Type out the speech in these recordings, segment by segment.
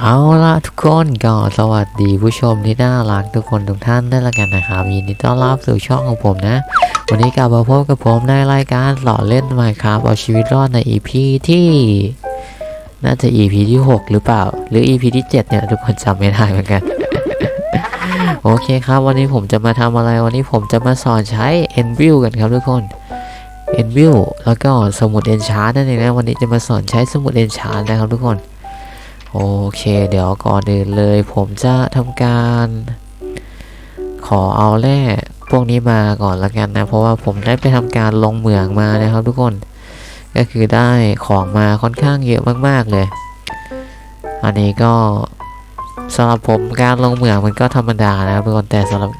เอาละทุกคนก็สวัสดีผู้ชมที่น่ารักทุกคนทุกท่านได้วยละกันนะครับยินดีต้อนรับสู่ช่องของผมนะ วันนี้กลับมาพบกับผมในรายการหล่อเล่น Minecraft เอาชีวิตรอดใน EP ที่ น่าจะ EP ที่ 6 หรือเปล่า หรือ EP ที่ 7 เนี่ย ทุกคนจำไม่ได้เหมือนกัน โอเคครับ วันนี้ผมจะมาทำอะไรวันนี้ผมจะมาสอนใช้ Envil กันครับทุกคน Envil แล้วก็สมุด Enchant นั่นเองนะวันนี้จะมาสอนใช้สมุด Enchant นะครับทุกคน โอเค เดี๋ยวก่อนอื่นเลย ผมจะทำการ ขอเอาแร่พวกนี้มาก่อนละกันนะ เพราะว่าผมได้ไปทำการลงเหมืองมานะครับทุกคน ก็คือได้ของมาค่อนข้างเยอะมาก ๆ เลย อันนี้ก็สำหรับผมการลงเหมืองมันก็ธรรมดานะครับทุกคนแต่สำหรับ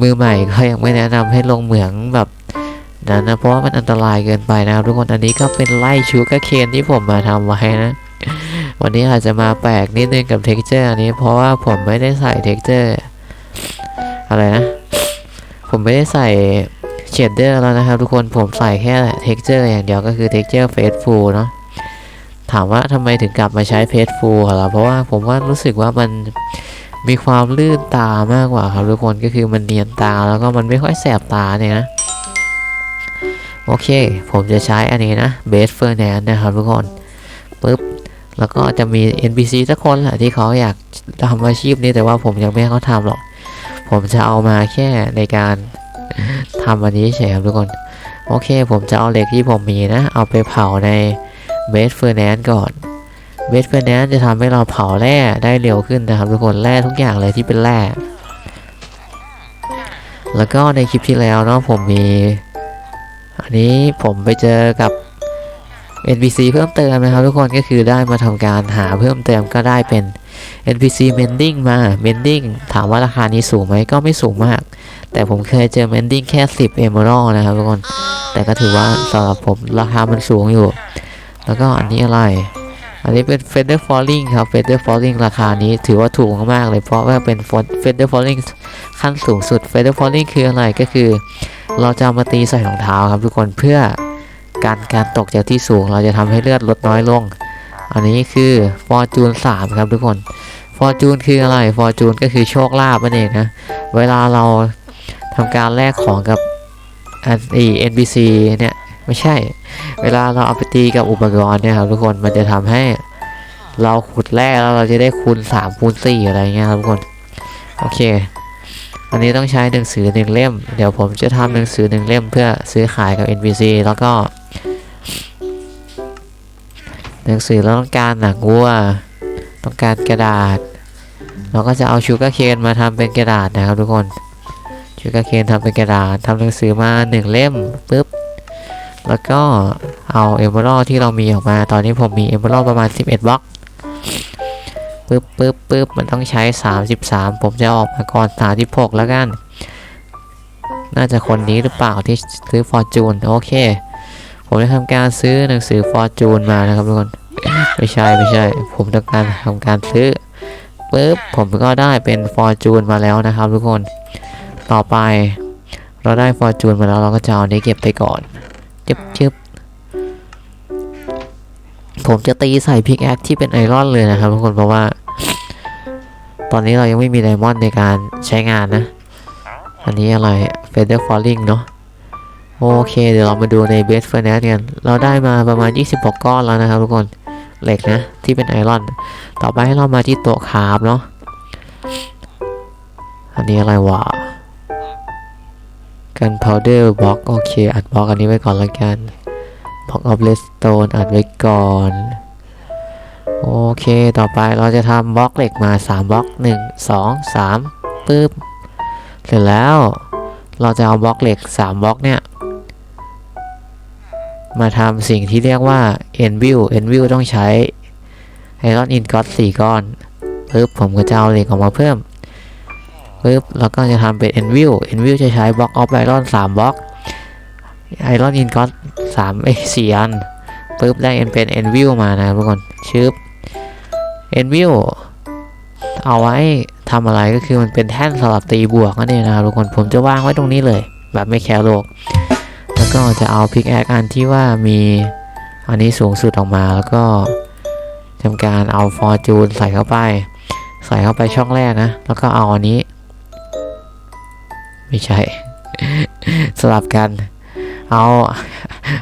มือใหม่ก็ยังไม่แนะนำให้ลงเหมืองแบบนั้นนะเพราะว่ามันอันตรายเกินไปนะครับทุกคนอันนี้ก็เป็นไล่ชูกาเคนที่ผมมาทำไว้นะ วันนี้อาจจะมาแปลกนิดนึงกับเท็กเจอร์อันนี้ เพราะว่าผมไม่ได้ใส่เท็กเจอร์อะไรนะ ผมไม่ได้ใส่เชดเดอร์แล้วนะครับทุกคนผมใส่แค่เท็กเจอร์อย่างเดียวก็คือเท็กเจอร์เฟสฟูลเนาะถามว่าทำไมถึงกลับมาใช้เฟสฟูลเหรอเพราะว่าผมว่ารู้สึกว่ามันมีความลื่นตามากกว่าครับทุกคนก็คือมันเนียนตาแล้วก็มันไม่ค่อยแสบตาเนี่ยนะ โอเค ผมจะใช้อันนี้นะเบสเฟอร์แนนนะครับทุกคนปึ๊บ แล้วก็จะมี NPC สักคนแหละที่เขาอยากทำอาชีพนี้แต่ว่าผมยังไม่ให้เขาทำหรอก ผมจะเอามาแค่ในการทำอันนี้เฉยครับทุกคน โอเค ผมจะเอาเหล็กที่ผมมีนะ เอาไปเผาในเบสเฟอร์แนนก่อนเบสเฟอร์แนนจะทำให้เราเผาแร่ได้เร็วขึ้นนะครับทุกคนแร่ทุกอย่างเลยที่เป็นแร่แล้วก็ในคลิปที่แล้วเนาะผมมี อันนี้ผมไปเจอกับ NPC เพิ่มเติมนะครับทุกคนก็คือได้มาทำการหาเพิ่มเติมก็ได้เป็น NPC Mending มา Mending ถามว่าราคานี้สูงไหมก็ไม่สูงมาก แต่ผมเคยเจอ Mending แค่ 10 Emerald นะครับทุกคน แต่ก็ถือว่าสำหรับผมราคามันสูงอยู่ แล้วก็อันนี้อะไร อันนี้เป็น Feather Falling ครับ Feather Falling ราคานี้ถือว่าถูกมากๆเลย เพราะว่าเป็น Feather Falling ขั้นสูงสุด Feather Falling คืออะไรก็คือ เราจะมาตีใส่รองเท้าครับทุกคนเพื่อ การการตกจากที่สูงเราจะทำให้เลือดลดน้อยลง อันนี้คือฟอร์จูน3ครับทุกคนฟอร์จูนคืออะไรฟอร์จูนก็คือโชคลาภนั่นเองนะเวลาเราทำการแลกของกับอันอี NPC เนี่ยไม่ใช่ เวลาเราเอาไปตีกับอุปกรณ์เนี่ยครับทุกคนมันจะทำให้เราขุดแร่แล้วเราจะได้คูณ3คูณ4อะไรเงี้ยครับทุกคน โอเค อันนี้ต้องใช้หนังสือหนึ่งเล่ม เดี๋ยวผมจะทำหนังสือหนึ่งเล่มเพื่อซื้อขายกับ NPC แล้วก็หนังสือเราต้องการหนังวัว ต้องการกระดาษ เราก็จะเอาชูการ์เคนมาทำเป็นกระดาษนะครับทุกคนชูการ์เคนทำเป็นกระดาษทำหนังสือมาหนึ่งเล่มปุ๊บแล้วก็เอาเอเมอรัลที่เรามีออกมา ตอนนี้ผมมีเอเมอรัลประมาณ 11บล็อก ปึ๊บปึ๊บปึ๊บมันต้องใช้ 33 ผมจะออกมาก่อน36แล้วกัน น่าจะคนนี้หรือเปล่าที่ซื้อฟอร์จูนโอเค ผมได้ทำการซื้อหนังสือฟอร์จูนมานะครับทุกคน ไม่ใช่ไม่ใช่ ผมต้องการทำการซื้อปุ๊บผมก็ได้เป็นฟอร์จูนมาแล้วนะครับทุกคน ต่อไปเราได้ฟอร์จูนมาแล้วเราก็จะเอานี้เก็บไปก่อนจึ๊บจึ๊บ ผมจะตีใส่พิกแอคที่เป็นไอรอนเลยนะครับทุกคนเพราะว่า ตอนนี้เรายังไม่มีไดมอนด์ในการใช้งานนะ อันนี้อะไร Feather Falling เนาะโอเค เดี๋ยวเรามาดูในเบสเฟอร์แนสกัน เราได้มาประมาณ 26 ก้อนแล้วนะครับทุกคนเหล็กนะ ที่เป็นไอรอน ต่อไปให้เรามาที่โต๊ะคาร์บเนาะอันนี้อะไรวะกันพาวเดอร์บล็อกโอเค อัดบล็อกอันนี้ไว้ก่อนละกัน บล็อกออฟเลสโตนอัดไว้ก่อน โอเคต่อไปเราจะทำบล็อกเหล็กมา 3 บล็อก 1 2 3ปึ๊บเสร็จแล้วเราจะเอาบล็อกเหล็ก 3 บล็อกเนี่ย มาทำสิ่งที่เรียกว่า Envil Envil ต้องใช้ Iron Ingot 4 ก้อนปึ๊บผมก็จะเอาเหล็กออกมาเพิ่มปึ๊บแล้วก็จะทำเป็น Envil Envil จะใช้บล็อกออฟไอรอน3บล็อก Iron Ingot 3เอ้ ย4อันปึ๊บได้เป็น Envil มานะทุกคนชึบ Envil เอาไว้ทำอะไรก็คือมันเป็นแท่นสำหรับตีบวกนั่นเองนะทุกคนผมจะวางไว้ตรงนี้เลย แบบไม่แคร์โลก แล้วก็จะเอาพิกแอคอันที่ว่ามีอันนี้สูงสุดออกมาแล้วก็ทำการเอาฟอร์จูนใส่เข้าไป ใส่เข้าไปช่องแรกนะ แล้วก็เอาอันนี้ ไม่ใช่ สลับกัน เอา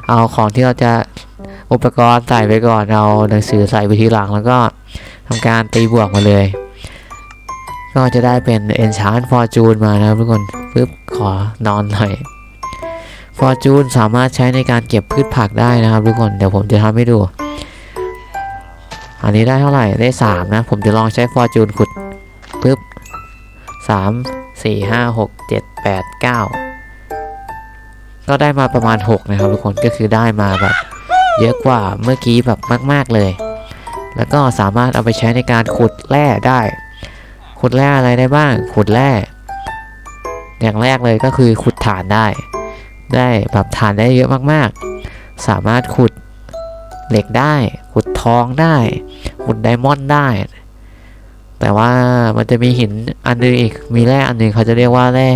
เอาของที่เราจะอุปกรณ์ใส่ไปก่อน เอาหนังสือใส่ไปทีหลังแล้วก็ทำการตีบวกมาเลย ก็จะได้เป็น Enchant Fortune มานะครับทุกคนปึ๊บขอนอนหน่อย Fortune สามารถใช้ในการเก็บพืชผักได้นะครับทุกคนเดี๋ยวผมจะทำให้ดู อันนี้ได้เท่าไหร่ได้ 3 นะ ผมจะลองใช้ Fortune ขุดปึ๊บ3 4 5 6 7 8 9 ก็ได้มาประมาณ 6 นะครับทุกคนก็คือได้มาแบบเยอะกว่าเมื่อกี้แบบมาก ๆเลย แล้วก็สามารถเอาไปใช้ในการขุดแร่ได้ ขุดแร่อะไรได้บ้าง ขุดแร่ อย่างแรกเลยก็คือขุดฐานได้ ได้แบบฐานได้เยอะมากๆ สามารถขุดเหล็กได้ ขุดทองได้ ขุดไดมอนด์ได้ แต่ว่ามันจะมีหินอันนึงอีก มีแร่อันหนึงเขาจะเรียกว่าแร่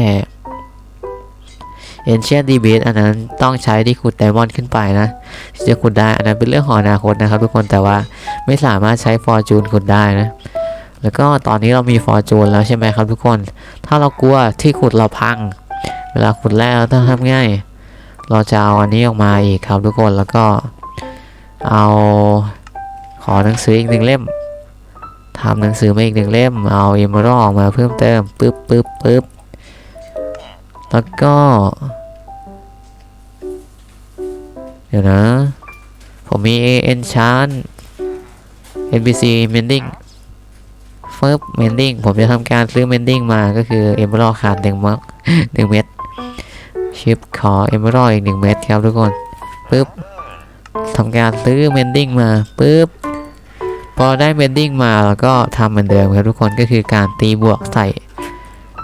Ancient d b a t e อันนั้นต้องใช้ที่ขุดไดมอนด์ขึ้นไปนะที่จะขุดได้อันนั้นเป็นเรื่องของอนาคตนะครับ ทุกคนแต่ว่าไม่สามารถใช้ฟอร์จูนขุดได้นะแล้วก็ตอนนี้เรามีฟอร์จูนแล้วใช่ไหมครับทุกคน ถ้าเรากลัวที่ขุดเราพัง เวลาขุดแร่เราต้องทำง่าย เราจะเอาอันนี้ออกมาอีกครับทุกคนแล้วก็เอาขอหนังสืออีกหนึ่งเล่มทำหนังสือมาอีกหนึ่งเล่ม เอาเอมเมอรัลมาเพิ่มเติมปึ๊บปึ๊บปึ๊บ แล้วก็ เดี๋ยวนะ ผมมี enchant NPC mending เฟิร์บ mending ผมจะทำการซื้อ mending มาก็คือ emerald ขาดหนึ่งมักหนึ่งเม็ดชิปขอ emerald อีกหนึ่งเม็ดครับทุกคนปึ๊บทำการซื้อ mending มาปึ๊บพอได้ mending มาแล้วก็ทำเหมือนเดิมครับทุกคนก็คือการตีบวกใส่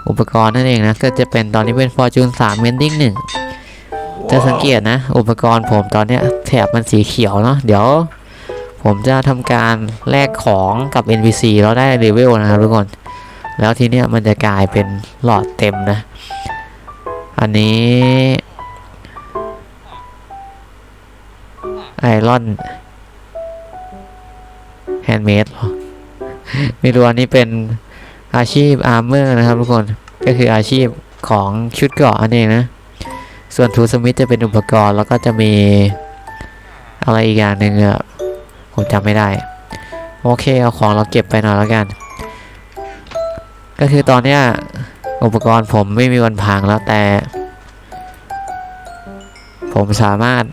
อุปกรณ์นั่นเองนะ ก็จะเป็นตอนนี้เป็น fortune 3 mending 1 จะสังเกตนะ อุปกรณ์ผมตอนเนี้ยแถบมันสีเขียวเนาะเดี๋ยว ผมจะทำการแลกของกับ NPC แล้วได้เลเวลนะครับทุกคน แล้วทีเนี้ยมันจะกลายเป็นหลอดเต็มนะ อันนี้ไอรอนแฮนด์เมดไม่รู้อันนี้เป็น อาชีพอาร์เมอร์นะครับทุกคนก็คืออาชีพของชุดเกราะอันเองนะ ส่วนทูสมิธจะเป็นอุปกรณ์แล้วก็จะมีอะไรอีกอย่างหนึ่งอะผมจำไม่ได้ โอเคเอาของเราเก็บไปหน่อยแล้วกัน ก็คือตอนเนี้ยอุปกรณ์ผมไม่มีวันพังแล้วแต่ ผมสามารถ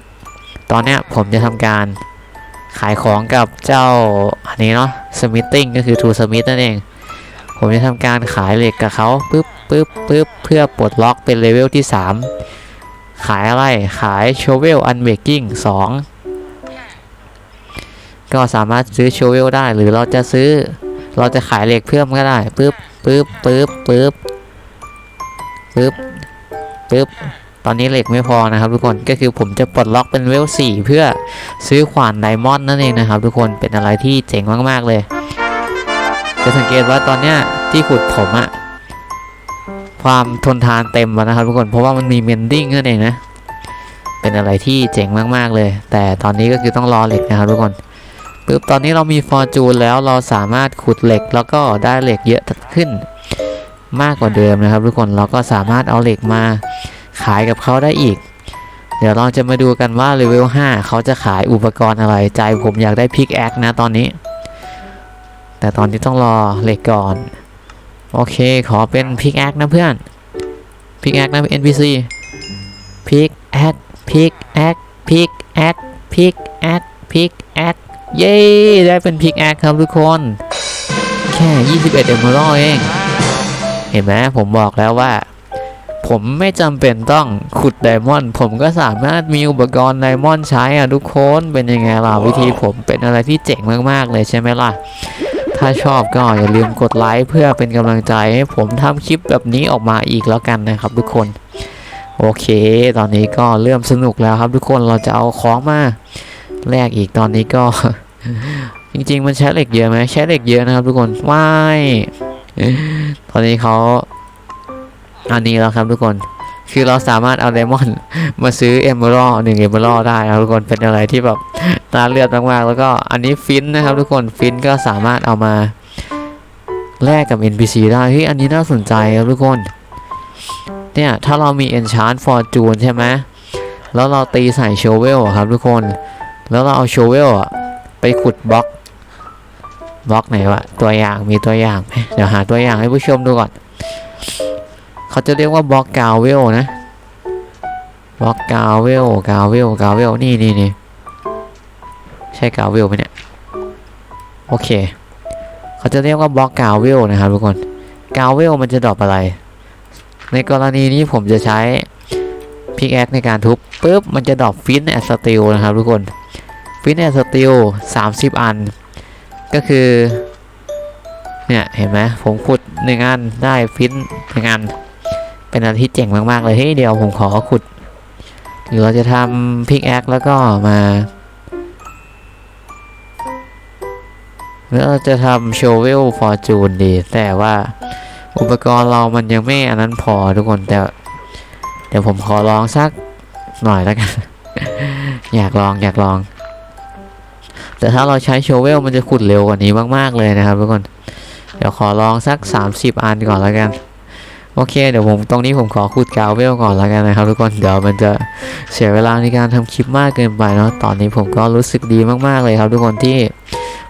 ตอนเนี้ยผมจะทำการขายของกับเจ้าอันนี้เนาะสมิธติ้งก็คือทูสมิธนั่นเอง ผมจะทำการขายเหล็กกับเขาปึ๊บปึ๊บปึ๊บเพื่อปลดล็อกเป็นเลเวลที่ 3 ขายอะไร ขายโชเวลอันเบกกิ้ง2ก็สามารถซื้อโชเวลได้หรือเราจะซื้อ เราจะขายเหล็กเพิ่มก็ได้ปึ๊บปึ๊บปึ๊บปึ๊บปึ๊บปึ๊บตอนนี้เหล็กไม่พอนะครับทุกคนก็คือผมจะปลดล็อกเป็นเวล4เพื่อซื้อขวานไดมอนด์นั่นเองนะครับทุกคนเป็นอะไรที่เจ๋งมาก ๆ เลย จะสังเกตว่าตอนเนี้ยที่ขุดผมอะความทนทานเต็มแล้วนะครับทุกคนเพราะว่ามันมีเมนดิ้งนั่นเองนะเป็นอะไรที่เจ๋งมากๆเลย แต่ตอนนี้ก็คือต้องรอเหล็กนะครับทุกคนปึ๊บตอนนี้เรามีฟอร์จูนแล้วเราสามารถขุดเหล็กแล้วก็ได้เหล็กเยอะขึ้นมากกว่าเดิมนะครับ ทุกคนเราก็สามารถเอาเหล็กมาขายกับเขาได้อีก เดี๋ยวเราจะมาดูกันว่าเลเวล5เขาจะขายอุปกรณ์อะไร ใจผมอยากได้พิกแอคนะตอนนี้ แต่ตอนนี้ต้องรอเหล็กก่อน โอเคขอเป็นพิกแอคนะเพื่อนพิกแอคนะ NPC พิกแอคพิกแอคพิกแอคพิกแอคพิกแอคเย้ ได้เป็นพิกแอคครับทุกคน แค่ 21 เอมเมอรัลเอง เห็นไหมผมบอกแล้วว่า ผมไม่จำเป็นต้องขุดไดมอนด์ผมก็สามารถมีอุปกรณ์ไดมอนด์ใช้อะทุกคน เป็นยังไงล่ะ วิธีผมเป็นอะไรที่เจ๋งมาก ๆ เลยใช่ไหมล่ะ ถ้าชอบก็อย่าลืมกดไลค์เพื่อเป็นกำลังใจให้ผมทำคลิปแบบนี้ออกมาอีกแล้วกันนะครับทุกคน โอเค ตอนนี้ก็เริ่มสนุกแล้วครับทุกคนเราจะเอาของมาแลกอีกตอนนี้ก็ จริง ๆ มันใช้เหล็กเยอะไหมใช้เหล็กเยอะนะครับทุกคนว้ายตอนนี้เขาอันนี้แล้วครับทุกคนคือเราสามารถเอาไดมอนมาซื้อเอมเบอร์หนึ่งเอมเบอร์ได้นะครับทุกคนเป็นอะไรที่แบบ ตาเลือดมากๆ แล้วก็อันนี้ฟินนะครับทุกคนฟินก็สามารถเอามาแลกกับ NPC ได้เฮ้ยอันนี้น่าสนใจครับทุกคน เนี่ยถ้าเรามี Enchant Fortune ใช่ไหมแล้วเราตีใส่โชเวลอะครับทุกคน แล้วเราเอาโชเวลอะไปขุดบล็อกบล็อกไหนวะตัวอย่างมีตัวอย่างไหมเดี๋ยวหาตัวอย่างให้ผู้ชมดูก่อน เขาจะเรียกว่าบล็อกกาวเวลนะบล็อกกาวเวลกาวเวลกาวเวลนี่นี่นี่ ใช่กาวเวลไหมเนี่ย โอเค เขาจะเรียกว่าบล็อกกาวเวลนะครับทุกคนกาวเวลมันจะดรอปอะไร ในกรณีนี้ผมจะใช้พิกแอคในการทุบปุ๊บมันจะดรอปฟินแอสติลนะครับทุกคนฟินแอสติล30อัน ก็คือ เนี่ยเห็นไหมผมขุดหนึ่งอันได้ฟินหนึ่งอัน เป็นอะไรที่เจ๋งมาก ๆ เลยเฮ้ยเดี๋ยวผมขอขุดหรือเราจะทำพิกแอคแล้วก็มา เราจะทำโชเวลฟอร์จูนดี แต่ว่าอุปกรณ์เรามันยังไม่อันนั้นพอทุกคนแต่ เดี๋ยวผมขอลองสักหน่อยแล้วกัน อยากลองอยากลอง แต่ถ้าเราใช้โชเวลมันจะขุดเร็วกว่านี้มาก ๆ เลยนะครับทุกคน เดี๋ยวขอลองสัก 30 อันก่อนแล้วกัน โอเค เดี๋ยวผมตรงนี้ผมขอขุดกาวเวลก่อนแล้วกันนะครับทุกคน เดี๋ยวมันจะเสียเวลาในการทำคลิปมากเกินไปเนาะ ตอนนี้ผมก็รู้สึกดีมากๆเลยครับทุกคนที่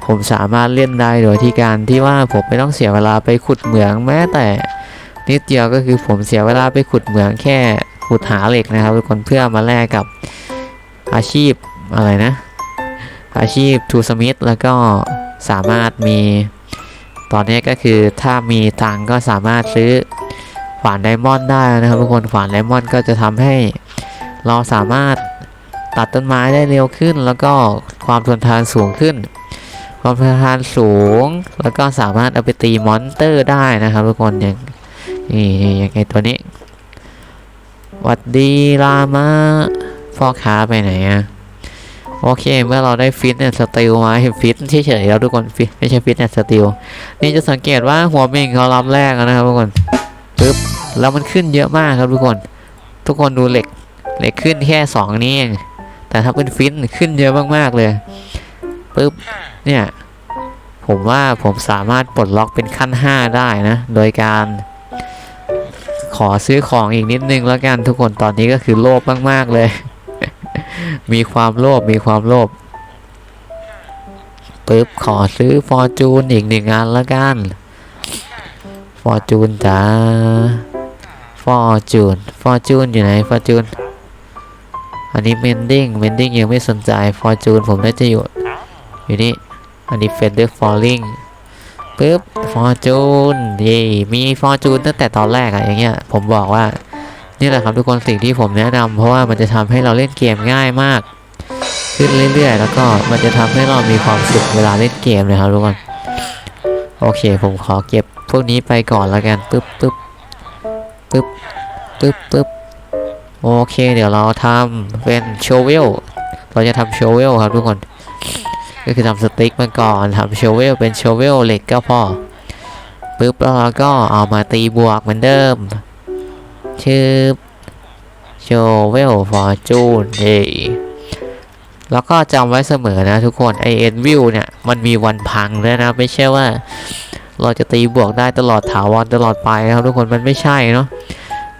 ผมสามารถเล่นได้โดยที่การที่ว่าผมไม่ต้องเสียเวลาไปขุดเหมืองแม้แต่นิดเดียวก็คือผมเสียเวลาไปขุดเหมืองแค่ขุดหาเหล็กนะครับทุกคนเพื่อมาแลกกับอาชีพอะไรนะ อาชีพทูสมิธแล้วก็สามารถมีตอนนี้ก็คือถ้ามีตังก็สามารถซื้อขวานไดมอนด์ได้นะครับทุกคนขวานไดมอนด์ก็จะทำให้เราสามารถตัดต้นไม้ได้เร็วขึ้น แล้วก็ความทนทานสูงขึ้น ความทนทานสูง แล้วก็สามารถเอาไปตีมอนเตอร์ได้นะครับทุกคนอย่างนี่อย่างไอตัวนี้วัดดีลามาพ่อค้าไปไหนอะโอเค เมื่อเราได้ฟิตเนี่ยสติลมาเห็นฟิตเฉยๆแล้วทุกคนฟิตไม่ใช่ฟิตเนี่ยสติลนี่จะสังเกตว่าหัวเม่งเขาลำแรกนะครับทุกคนปึ๊บแล้วมันขึ้นเยอะมากครับทุกคน ทุกคนดูเหล็กเหล็กขึ้นแค่สองนี้เองแต่ถ้าเป็นฟินขึ้นเยอะมากๆเลย ปึ๊บ เนี่ย ผมว่าผมสามารถปลดล็อกเป็นขั้น 5 ได้นะ โดยการขอซื้อของอีกนิดนึงแล้วกันทุกคนตอนนี้ก็คือโลภมากๆเลย มีความโลภมีความโลภปึ๊บ ขอซื้อฟอร์จูนอีกหนึ่งอันแล้วกันฟอร์จูนจ้าฟอร์จูนฟอร์จูนอยู่ไหนฟอร์จูนอันนี้เมนดิ้งเมนดิ้งยังไม่สนใจฟอร์จูนผมน่าจะอยู่ อยู่นี่อันนี้เฟนเดอร์ฟอลลิงปึ๊บฟอร์จูนเย่มีฟอร์จูนตั้งแต่ตอนแรกอะอย่างเงี้ยผมบอกว่านี่แหละครับทุกคนสิ่งที่ผมแนะนำเพราะว่ามันจะทำให้เราเล่นเกมง่ายมาก ขึ้นเรื่อยๆ แล้วก็มันจะทำให้เรามีความสุขเวลาเล่นเกมนะครับทุกคนโอเค ผมขอเก็บพวกนี้ไปก่อนแล้วกันปึ๊บปึ๊บปึ๊บปึ๊บปึ๊บโอเค เดี๋ยวเราทำเป็นโชเวลเราจะทำโชเวลครับทุกคน ก็คือทำสติ๊กมาก่อนทำโชเวลเป็นโชเวลเหล็กก็พอปึ๊บแล้วเราก็เอามาตีบวกเหมือนเดิมชื่อโชเวลฟอร์จูนเยแล้วก็จำไว้เสมอนะทุกคนไอเอ็นวิวเนี่ย มันมีวันพังด้วยนะ ไม่ใช่ว่า เราจะตีบวกได้ตลอดถาวรตลอดไปนะครับทุกคนมันไม่ใช่เนาะ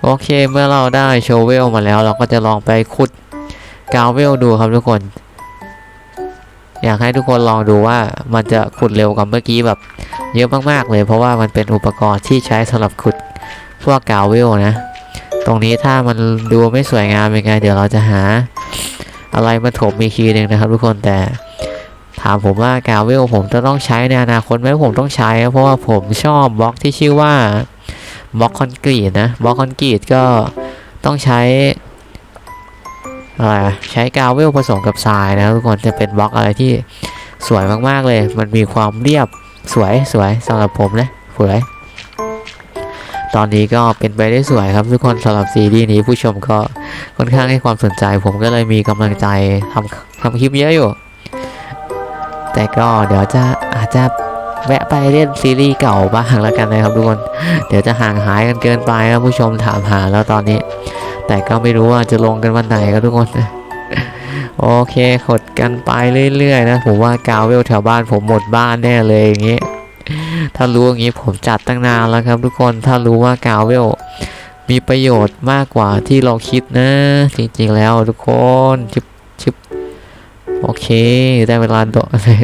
โอเคเมื่อเราได้โชเวลมาแล้ว เราก็จะลองไปขุดกาวเวลดูครับทุกคน อยากให้ทุกคนลองดูว่ามันจะขุดเร็วกว่าเมื่อกี้แบบเยอะมากๆเลย เพราะว่ามันเป็นอุปกรณ์ที่ใช้สำหรับขุดพวกกาวเวลนะ ตรงนี้ถ้ามันดูไม่สวยงามยังไงเดี๋ยวเราจะหา อะไรมาถมอีกทีหนึ่งนะครับ ทุกคนแต่ถามผมว่ากาวเวลผมจะต้องใช้ในอนาคตไหมผมต้องใช้ เพราะว่าผมชอบบล็อกที่ชื่อว่าบล็อกคอนกรีตนะบล็อกคอนกรีตก็ต้องใช้ อะไรใช้กาวเวลผสมกับทรายนะทุกคนจะเป็นบล็อกอะไรที่สวยมากๆเลย มันมีความเรียบสวยสวยสำหรับผมนะสวยตอนนี้ก็เป็นไปได้สวยครับทุกคนสำหรับซีรีส์นี้ผู้ชมก็ค่อนข้างให้ความสนใจ ผมก็เลยมีกำลังใจทำทำคลิปเยอะอยู่ แต่ก็เดี๋ยวจะอาจจะแวะไปเล่นซีรีส์เก่าบ้างแล้วกันนะครับทุกคน เดี๋ยวจะห่างหายกันเกินไปครับผู้ชมถามหาแล้วตอนนี้ แต่ก็ไม่รู้ว่าจะลงกันวันไหนครับทุกคนโอเคกดกันไปเรื่อยๆนะผมว่ากาวเวลแถวบ้านผมหมดบ้านแน่เลยอย่างงี้ ถ้ารู้อย่างนี้ผมจัดตั้งนานแล้วครับ ทุกคนถ้ารู้ว่ากาวเวลมีประโยชน์มากกว่าที่เราคิดนะ จริงๆแล้วทุกคนชิบชิบโอเค ได้เวลาด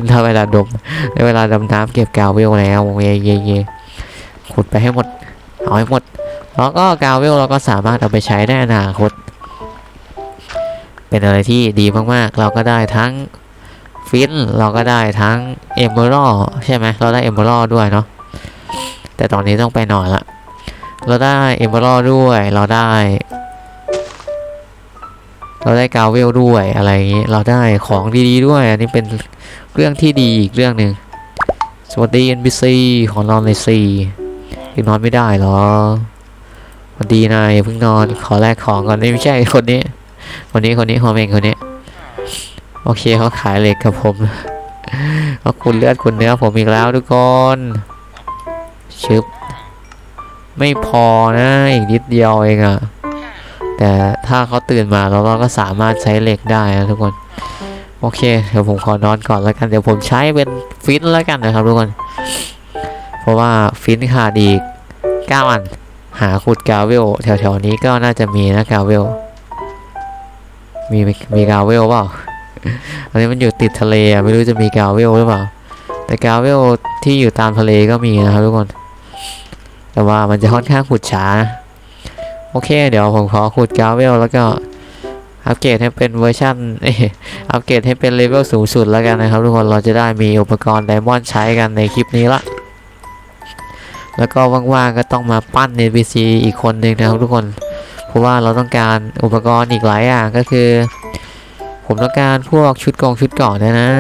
ได้เวลาดมได้เวลาดำน้ำเก็บกาวเวลแล้วเย่เย่เย่ขุดไปให้หมด เอาให้หมด แล้วก็กาวเวลเราก็สามารถเอาไปใช้ได้ในอนาคต เป็นอะไรที่ดีมากๆ เราก็ได้ทั้งฟินเราก็ได้ทั้งเอมเบอร์ใช่ไหมเราได้เอมเบอร์ด้วยเนาะแต่ตอนนี้ต้องไปหน่อยละเราได้เอมเบอร์ด้วยเราได้ เราได้กาวเวลด้วยอะไรอย่างนี้เราได้ของดีๆด้วย อันนี้เป็นเรื่องที่ดีอีกเรื่องหนึ่งสวัสดี NPC ของนอนในซี ยังนอนไม่ได้เหรอวัสดีนายเพิ่งนอนขอแลกของก่อนนี่ไม่ใช่คนนี้ คนนี้คนนี้ผมเองคนนี้ โอเคเขาขายเหล็กกับผมเขาคุณเลือดคุณเนื้อผมอีกแล้วทุกคนชึบไม่พอนะอีกนิดเดียวเองอะแต่ถ้าเขาตื่นมาแล้วเราก็สามารถใช้เหล็กได้นะทุกคน โอเค เดี๋ยวผมขอนอนก่อนแล้วกัน เดี๋ยวผมใช้เป็นฟินแล้วกันนะครับทุกคน ราะว่าฟินขาดอีก 9 อัน หาขุดกาเวลแถวๆนี้ก็น่าจะมีนะกาเวล มีมีกาเวลเปล่า อันนี้มันอยู่ติดทะเลอะไม่รู้จะมีกาเวลหรือเปล่า แต่กาเวลที่อยู่ตามทะเลก็มีนะครับทุกคน แต่ว่ามันจะค่อนข้างขุดช้านะโอเค เดี๋ยวผมขอขุดกาเวลแล้วก็อัปเกรดให้เป็นเวอร์ชันอัปเกรดให้เป็นเลเวลสูงสุดแล้วกันนะครับทุกคน เราจะได้มีอุปกรณ์ไดมอนด์ใช้กันในคลิปนี้ละ แล้วก็ว่างๆก็ต้องมาปั้น NPC อีกคนหนึ่งนะครับทุกคน เพราะว่าเราต้องการอุปกรณ์อีกหลายอย่างก็คือ ผมต้องการพวกชุดกองชุดเก่อนนะนะ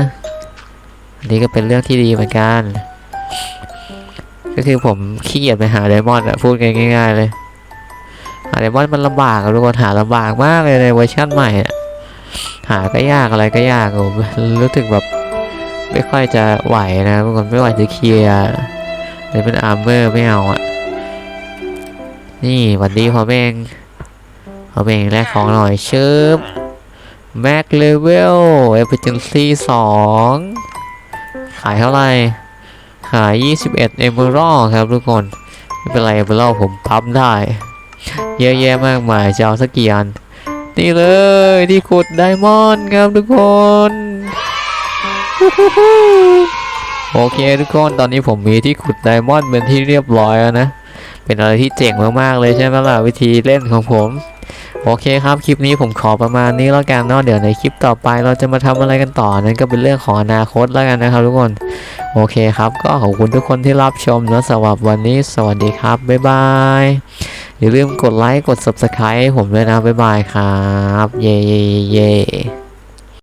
อันนี้ก็เป็นเรื่องที่ดีเหมือนกัน ก็คือผมขี้เกียจไปหาไดมอนด์อะพูดง่ายๆเลยหาไดมอนด์มันลำบากอะทุกคนหาลำบากมากเลยในเวอร์ชั่นใหม่อะหาก็ยากอะไรก็ยากผมรู้สึกแบบไม่ค่อยจะไหวนะทุกคนไม่ไหวจะเคลียร์ เลยเป็นอาร์เมอร์ไม่เอาอะนี่หวันดีพอเองพอเองแรกของหน่อยเชิบแม็กเลเวลเอ f เ i นซีสองขายเท่าไหร่ขาย 21เอ m e r a l d ครับทุกคน ไม่เป็นไรเอ m e r a l d ผมพับได้ เยอะแยะมากมายจะเอาสักกี่อัน นี่เลยที่ขุดไดมอนด์ครับทุกคน โอเคทุกคนตอนนี้ผมมีที่ขุดไดมอนด์เป็นที่เรียบร้อยแล้วนะ เป็นอะไรที่เจ๋งมากๆเลยใช่ไหมล่ะวิธีเล่นของผม โอเคครับคลิปนี้ผมขอประมาณนี้แล้วกันเนาะเดี๋ยวในคลิปต่อไปเราจะมาทำอะไรกันต่อนั้นก็เป็นเรื่องของอนาคตแล้วกันนะครับทุกคน โอเคครับก็ขอบคุณทุกคนที่รับชมนะสำหรับวันนี้ สวัสดีครับบ๊ายบายอย่าลืมกดไลค์กด subscribe ให้ผมด้วยนะบ๊ายบายครับ เย่เย่เย่